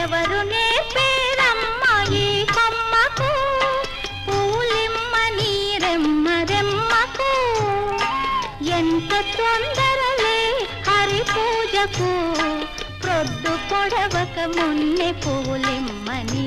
ఎవరు నేర్పేరమ్మ ఈ కొమ్మకు? పూలిమ్మ నీరెమ్మ రెమ్మకు? ఎంత తొందరలే హరి పూజకు ప్రొద్దు పొడవక మొన్నె పూలిమ్మ నీ